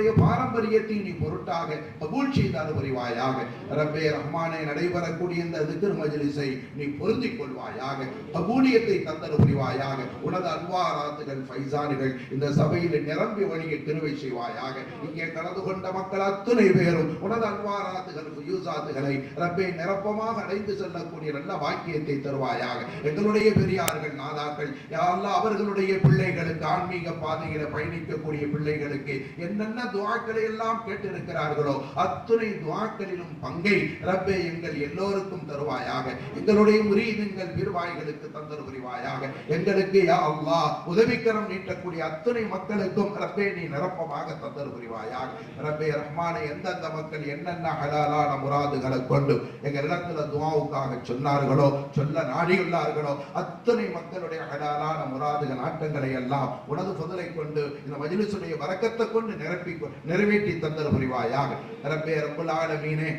எங்களுடைய பாரம்பரியத்தை நீ பொருட்டாக கபூல் செய்தால் புரிவாயாக ரப்பே ரஹ்மானே நடைபெறக்கூடிய இந்த திக்ர் மஜ்லிஸை நீ பொருந்திக் கொள்வாயாக. கபூலியத்தை தந்தல் புரிவாயாக. உனது அன்வாராத்துகள் ஃபைசானுகள் இந்த சபையில் நிரம்பி வழியை திருவை செய்வாயாக. இங்கே கலந்து கொண்ட மக்கள் அத்துணை பேரும் உனது அன்வாராத்துகள் யூசாத்துகளை ரப்பே நிரப்பமாக அடைந்து செல்லக்கூடிய நல்ல வாக்கியத்தை தருவாயாக. எங்களுடைய பெரியார்கள் நாதாக்கள் யாரெல்லாம் அவர்களுடைய பிள்ளைகளுக்கு ஆன்மீக பாதையில பயணிக்கக்கூடிய பிள்ளைகளுக்கு என்னென்ன துவாக்களை எல்லாம் கேட்டிருக்கிறார்களோ அத்துணை துவாக்களிலும் பங்கை ரப்பே எங்கள் எல்லோருக்கும் தருவாயாக. எங்களுடைய முரீதுங்கள் விருவாய்களுக்கு தந்தரு புரிவாயாக. எங்களுக்கு யா அல்லா உதவிக்கரம் நீட்டக்கூடிய அத்துணை மக்களுக்கும் ரப்பே நீ நிரப்பமாக தந்தரு புரிவாயாக. ரப்பே ரஹ்மானே எந்தெந்த மக்கள் என்னென்ன ஹலாலான முராதுகளை கொண்டு எங்க இடத்துல துவாவுக்காக சொன்னார்களோ சொல்ல நாடியுள்ளார்களோ அத்தனை மக்களுடைய ஹலாலான முராதுகள் ஆட்டங்களை எல்லாம் உனது புதலை கொண்டு இந்த மஜிலிசுடைய வரக்கத்தை கொண்டு நிரப்பி நிறைவேற்றி தந்தல் புரிவாயாக. ரப்பே ரப்புல் ஆலமீனே.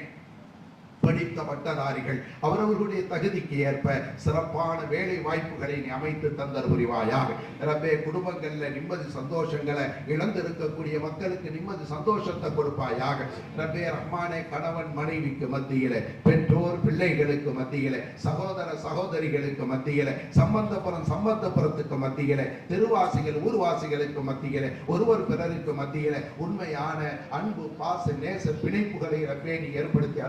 படித்த பட்டதாரிகள் அவரவர்களுடைய தகுதிக்கு ஏற்ப சிறப்பான வேலை வாய்ப்புகளை நீ அமைத்து தந்தர் புரிவாயாக. ரப்பே குடும்பங்களில் நிம்மதி சந்தோஷங்களை இழந்திருக்கக்கூடிய மக்களுக்கு நிம்மதி சந்தோஷத்தை கொடுப்பாயாக. ரப்பே ரஹ்மானே கணவன் மனைவிக்கு மத்தியில பெற்றோர் பிள்ளைகளுக்கு மத்தியில சகோதர சகோதரிகளுக்கு மத்தியில சம்பந்தபுரம் சம்பந்தபுரத்துக்கு மத்தியில திருவாசிகள் ஊர்வாசிகளுக்கு மத்தியில ஒருவர் பிறருக்கு மத்தியில உண்மையான அன்பு பாச நேச பிணைப்புகளை ரப்பே நீ ஏற்படுத்தி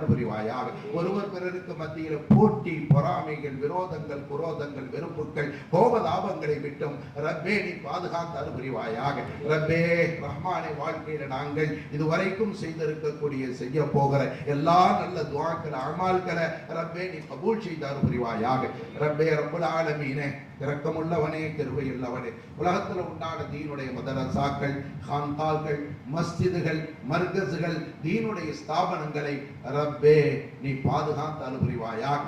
அனுபவிவாயாக ஒருவர் பிறருக்கு மத்தியில் போட்டி பொறாமைகள் விரோதங்கள் குரோதங்கள் வெறுப்புகள் கோபதாபங்களை விட்டும் ரப்பே நீ பாதுகாத்து அனுபவிவாயாக ரப்பே ரஹ்மானை வாழ்க்கையில நாங்கள் இதுவரைக்கும் செய்திருக்கக்கூடிய செய்ய போகிற எல்லா நல்ல துவாக்களை அமால்களை ரப்பே நீ கபூல் செய்து அனுபவிவாயாக ரப்பே ரப்புல் ஆலமீனே இரக்கமுள்ளவனே கிருபையுள்ளவனே உலகத்துல உண்டான தீனுடைய மதரசாக்கள் காந்தாக்கள் மஸ்ஜிதுகள் மர்கசுகள் தீனுடைய ஸ்தாபனங்களை ரப்பே நீ பாதுகாத்து அனுபவிவாயாக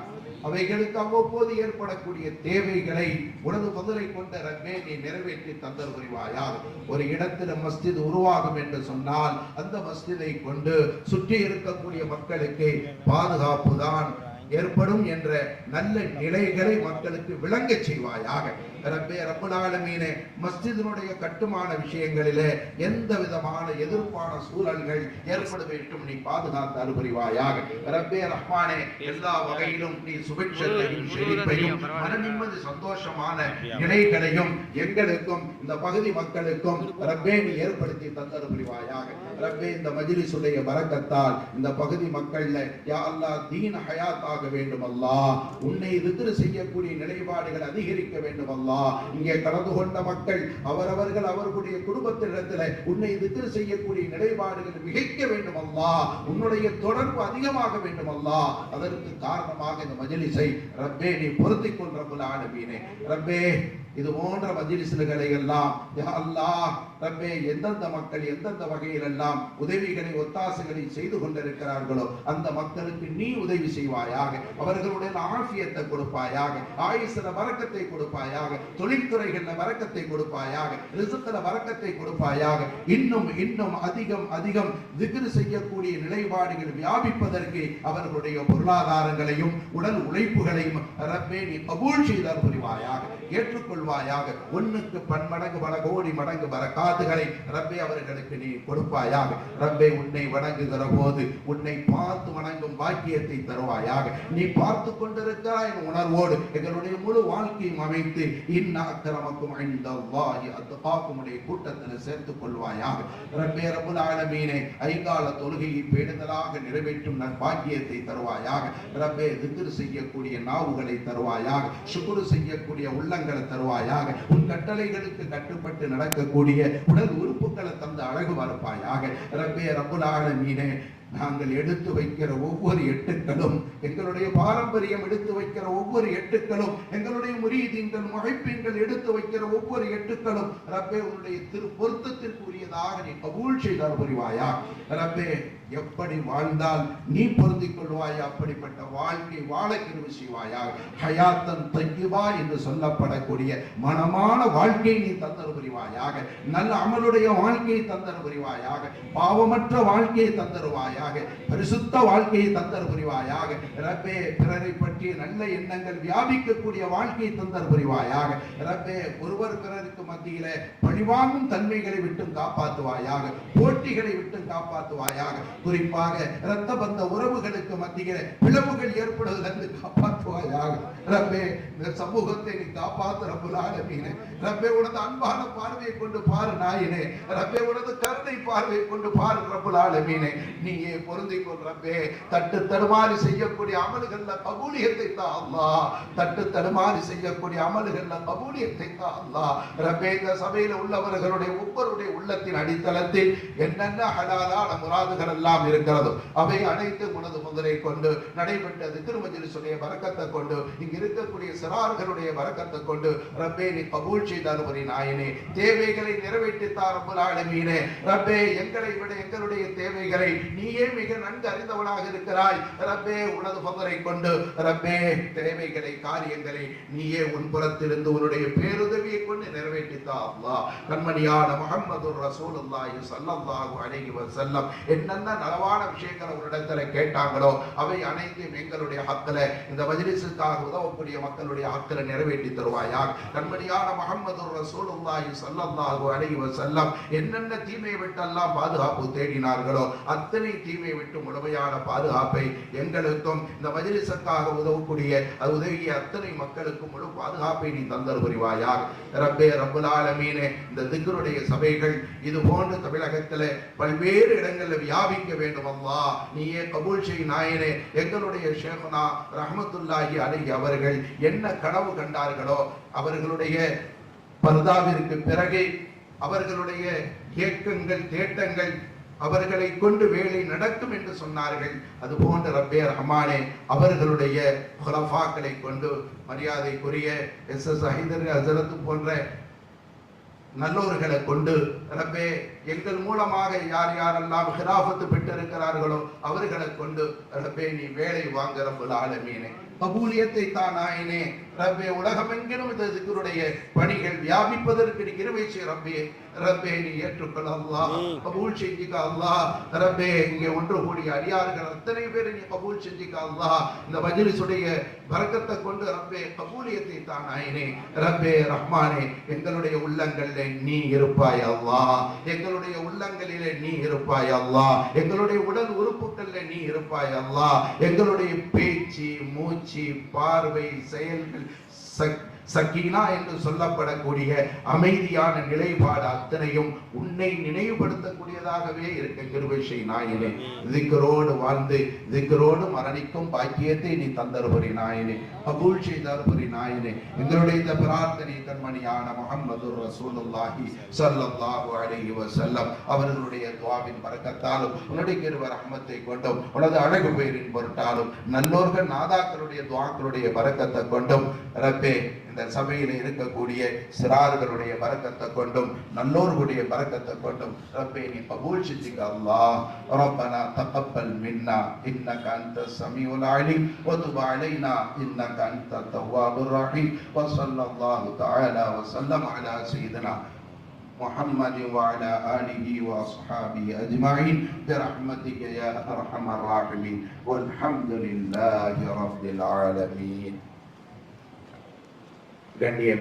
அவைகளுக்கு அவ்வப்போது ஏற்படக்கூடிய தேவைகளை உனது முதலை கொண்ட ரப்பே நீ நிறைவேற்றி தந்தல் புரிவாயால் ஒரு இடத்துல மஸ்ஜித் உருவாகும் என்று சொன்னால் அந்த மஸ்ஜிதை கொண்டு சுற்றி இருக்கக்கூடிய மக்களுக்கு பாதுகாப்பு தான் ஏற்படும் என்ற நல்ல நிலைகளை மக்களுக்கு விளங்கச் செய்வாயாக. ரப்பே ரப்பலாலமீனே மஸ்ஜிதினுடைய கட்டுமான விஷயங்களிலே எந்த விதமான எதிர்ப்பான சூழல்கள் ஏற்பட வேண்டும் நீ பாதுகாத்து அனுபவிவாயாக. ரப்பே ரஹ்மானே எல்லா வகையிலும் நீ சுபிட்சத்தையும் செழிப்பையும் மனநிம்மதி சந்தோஷமான நிலைகளையும் எங்களுக்கும் இந்த பகுதி மக்களுக்கும் ரப்பே நீ ஏற்படுத்தி தந்தரு புரிவாயாக ரப்பே இந்த மஜிலிசுடைய வரக்கத்தால் இந்த பகுதி மக்கள்ல யா அல்லாஹ் தீன் ஹயாத் ஆக வேண்டும் அல்லாஹ் உன்னை திக்ரு செய்யக்கூடிய நிலைப்பாடுகள் அதிகரிக்க வேண்டும் அல்லாஹ் இங்கே கலந்து கொண்ட மக்கள் அவரவர்கள் அவர்களுடைய குடும்பத்திடத்தில் உன்னை திக்ரு செய்யக்கூடிய நிலைப்பாடுகள் மிகைக்க வேண்டும் அல்லா. உன்னுடைய தொடர்பு அதிகமாக வேண்டும் அல்லா. அதற்கு காரணமாக இந்த மஜ்லிஸை ரப்பே நீ பொருத்திக் கொள் ரப்புல் ஆலமீனே. ரப்பே இது போன்ற மஜ்லிஸ்களை எல்லாம் அல்லாஹ் ரப்பே எந்தெந்த மக்கள் எந்தெந்த வகையில் எல்லாம் உதவிகளை ஒத்தாசைகளை செய்து கொண்டிருக்கிறார்களோ அந்த மக்களுக்கு நீ உதவி செய்வாயாக. அவர்களுடைய ஆஃபியத்தை கொடுப்பாயாக ஆயுசுல வரக்கத்தை கொடுப்பாயாக தொழில்துறைகள்ல வரக்கத்தை கொடுப்பாயாக ரிசத்துல வரக்கத்தை கொடுப்பாயாக. இன்னும் இன்னும் அதிகம் அதிகம் திகிரு செய்யக்கூடிய நிலைப்பாடுகள் வியாபிப்பதற்கு அவர்களுடைய பொருளாதாரங்களையும் உடல் உழைப்புகளையும் ரப்பே நீ கபூல் செய்தால் புரிவாயாக. ஏற்றுக்கொள்வாயாக உன்னுக்கு பன்மடங்கு பல கோடி மடங்கு பரக்காத்துகளை ரப்பே அவர்களுக்கு நீ கொடுப்பாயாக. ரப்பே உன்னை வணங்குகிற போது உன்னை பார்த்து வணங்கும் பாக்கியத்தை தருவாயாக. நீ பார்த்து கொண்டிருக்கிறாய் உணர்வோடு. எங்களுடைய முழு வாழ்க்கையும் அமைத்து இந்நாக்கிரமக்கும் இந்த வாயு கூட்டத்தில் சேர்த்துக் கொள்வாயாக. ரப்பே ரபுல் ஆலமீனே ஐங்கால தொழுகையை பேடுதலாக நிறைவேற்றும் நற்பாக்கியத்தை தருவாயாக. ரப்பே திக்ரு செய்யக்கூடிய நாவுகளை தருவாயாக. சுக்குரு செய்யக்கூடிய உள்ளங்களை தருவாயாக உன் கட்டளைகளுக்கு கட்டுப்பட்டு நடக்கக்கூடிய உடல் உறுப்புகளை தந்த அழகு வரப்பாயாக ரப்பே ரப்புலாக மீனே நாங்கள் எடுத்து வைக்கிற ஒவ்வொரு எட்டுக்களும் எங்களுடைய பாரம்பரியம் எடுத்து வைக்கிற ஒவ்வொரு எட்டுக்களும் எங்களுடைய முறியீதீன்கள் முகைப்பீன்கள் எடுத்து வைக்கிற ஒவ்வொரு எட்டுக்களும் ரப்பே உன்னுடைய திரு பொருத்தத்திற்குரியதாக நீ கபூல் செய்தால் புரிவாயா? ரப்பே எப்படி வாழ்ந்தால் நீ பொருந்திக் கொள்வாயா அப்படிப்பட்ட வாழ்க்கை வாழ கிருபை செய்வாயா ஹயாத்தன் தையுபா என்று சொல்லப்படக்கூடிய மனமான வாழ்க்கையை நீ தந்தர் புரிவாயாக. நல்ல அமலுடைய வாழ்க்கையை தந்தர் புரிவாயாக. பாவமற்ற வாழ்க்கையை தந்தருவாயாக. பரிசுத்த வாழ்க்கையை தந்தர் புரிவாயாக. ரப்பே பிறரை பற்றிய நல்ல எண்ணங்கள் வியாபிக்கக்கூடிய வாழ்க்கையை தந்தர் புரிவாயாக. ரப்பே ஒருவர் பிறருக்கு மத்தியில பழிவாங்கும் தன்மைகளை விட்டும் காப்பாற்றுவாயாக போட்டிகளை விட்டும் காப்பாற்றுவாயாக குறிப்பாக இரத்த பந்த உறவுகளுக்கு மத்தியில பிளவுகள் ஏற்படுவதற்கு காப்பாற்றுவாயாக. ரப்பே இந்த சமூகத்தை நீ காப்பாத்து ரப்புல் ஆலமீனே. ரப்பே உனது அன்பான பார்வையை கொண்டு பாரு நாயினே. ரப்பே உனது கருணை பார்வையை கொண்டு பாரு ரப்புல் ஆலமீனே. நீயே பொருந்தி கொள் ரப்பே. தட்டு தடுமாறி செய்யக்கூடிய அமல்கள்ல கபூலியத்தை தான் அல்லா. தட்டு தடுமாறி செய்யக்கூடிய அமல்கள்ல கபூலியத்தை தான் அல்லா. ரப்பே இந்த சபையில உள்ளவர்களுடைய ஒவ்வொருடைய உள்ளத்தின் அடித்தளத்தில் என்னென்ன ஹலாலான முராதுகள் எல்லாம் எல்லாம் இருக்கிறதோ. அவை அனைத்து உனது முதலை கொண்டு நடைபெற்ற திருமஜிலிசுடைய வரக்கத்தை கொண்டு இங்கு இருக்கக்கூடிய சிறார்களுடைய வரக்கத்தை கொண்டு ரப்பே நீ கபூல் செய்தார் நாயனே. தேவைகளை நிறைவேற்றித்தார் ரப்பல் ஆலமீனே. ரப்பே எங்களை விட எங்களுடைய தேவைகளை நீயே மிக நன்கு அறிந்தவனாக இருக்கிறாய். ரப்பே உனது பகரை கொண்டு ரப்பே தேவைகளை காரியங்களை நீயே உன் புறத்திலிருந்து உன்னுடைய பேருதவியை கொண்டு நிறைவேற்றித்தா அல்லாஹ். கண்மணியான முகமது ரசூலுல்லாஹி ஸல்லல்லாஹு அலைஹி வஸல்லம். என்னென்ன நலவான விஷயங்களை உன்னிடத்துல கேட்டாங்களோ அவை அனைத்தும் எங்களுடைய ஹக்கில இந்த மஜ்லிஸுக்காக உதவக்கூடிய மக்களுடைய ஹக்கில நிறைவேற்றி தருவாயாக. கண்மணியான முகமது ரசூலுல்லாஹி ஸல்லல்லாஹு அலைஹி வஸல்லம் என்னென்ன தீமையை விட்டெல்லாம் பாதுகாப்பு தேடினார்களோ அத்தனை தீமையை விட்டு முழுமையான பாதுகாப்பை எங்களுக்கும் இந்த மஜ்லிஸுக்காக உதவக்கூடிய உதவிய அத்தனை மக்களுக்கும் முழு பாதுகாப்பை நீ தந்தல் புரிவாயாக. ரப்பே ரப்புல் ஆலமீனே இந்த திக்கருடைய சபைகள் இது போன்று தமிழகத்தில் பல்வேறு இடங்களில் வியாபிக்க வேண்டும் அல்லா நீயே கபூல் செய் நாயனே எங்களுடைய ஷேகுனா ரஹமத்துல்லாஹி அலைஹி அவர்கள் என்ன கனவு கண்டார்களோ அவர்களுடைய பர்தாவிற்கு பிறகு அவர்களுடைய இயக்கங்கள் தேட்டங்கள் அவர்களை கொண்டு வேலை நடக்கும் என்று சொன்னார்கள். அது போன்ற ரப்பே ரஹ்மானே அவர்களுடைய ஹுலஃபாக்களை கொண்டு மரியாதைக்குரிய எஸ் எஸ் ஹைதர் ஹசரத் போன்ற நல்லோர்களை கொண்டு ரப்பே எங்கள் மூலமாக யார் யாரெல்லாம் ஹிராபத்து பெற்றிருக்கிறார்களோ அவர்களை கொண்டு ரப்பே நீ வேலை வாங்க ரப்புல் ஆலமீனே. கபூலியத்தை தான் நாயனே ரப்பே உலகமெங்கிலும் இந்த திக்கருடைய பணிகள் வியாபிப்பதற்கு நீ கிருபை செய் ரப்பே. ரப்பே நீ ஏற்றுக்கொள் அல்லாஹ் கபூல் செஞ்சுக்க அல்லாஹ் ரப்பே இங்கே ஒன்று கூடிய அடியார்கள் அத்தனை பேர் நீ கபூல் செஞ்சுக்க அல்லாஹ் இந்த மஜ்லிஸுடைய பரக்கத்தை கொண்டு ரப்பே கபூலியத்தை தான் நாயனே ரப்பே ரஹ்மானே எங்களுடைய உள்ளங்களிலே நீ இருப்பாய் அல்லாஹ் எங்களுடைய உள்ளங்களிலே நீ இருப்பாய் அல்லா. எங்களுடைய உடல் உறுப்புகள்ல நீ இருப்பாய் அல்லாஹ் எங்களுடைய பேச்சு மூச்சு பார்வை செயல்கள் சக்தி சக்கீனா என்று சொல்லப்படக்கூடிய அமைதியான நிலைப்பாடு அத்தனையும் உன்னை நினைவுபடுத்தக்கூடியதாகவே இருக்க கிருபை நாயனே திக்கரோடு வாழ்ந்து திக்கரோடு மரணிக்கும் பாக்கியத்தை நீ தந்தருபுரி நாயனே. கபூல் செய்தருபரி நாயனே. எங்களுடைய இந்த பிரார்த்தனை கண்மணியான முகமது ரசூலுல்லாஹி சல்லல்லாஹு அலைஹி வஸல்லம் அவர்களுடைய துவாவின் பறக்கத்தாலும் உன்னுடைய கிருப ரஹமத்தை கொண்டும் உனது அழகு பெயரின் பொருட்டாலும் நல்லோர்கள் நாதாக்களுடைய துவாக்களுடைய பறக்கத்தை கொண்டும் ரப்பே இந்த சபையில் இருக்கக்கூடிய சிறார்களுடைய பரக்கத்தை கொண்டும் நல்லோர்களுடைய பரக்கத்தை கொண்டும் ரப்பே நீ கபூல் செஞ்சுக்க அல்லாஹ் ரப்பனா தகப்பல் மின்னா இன்னக அன்த சமீஉல் அலீம் வதுப் அலைனா இன்னக அன்த தவ்வாபுர் ரஹீம் வஸல்லல்லாஹு தஆலா வஸல்லம் அலா சய்யிதினா محمد وعلى آله وأصحابه أجمعين برحمتك يا أرحم الراحمين والحمد لله رب العالمين dann je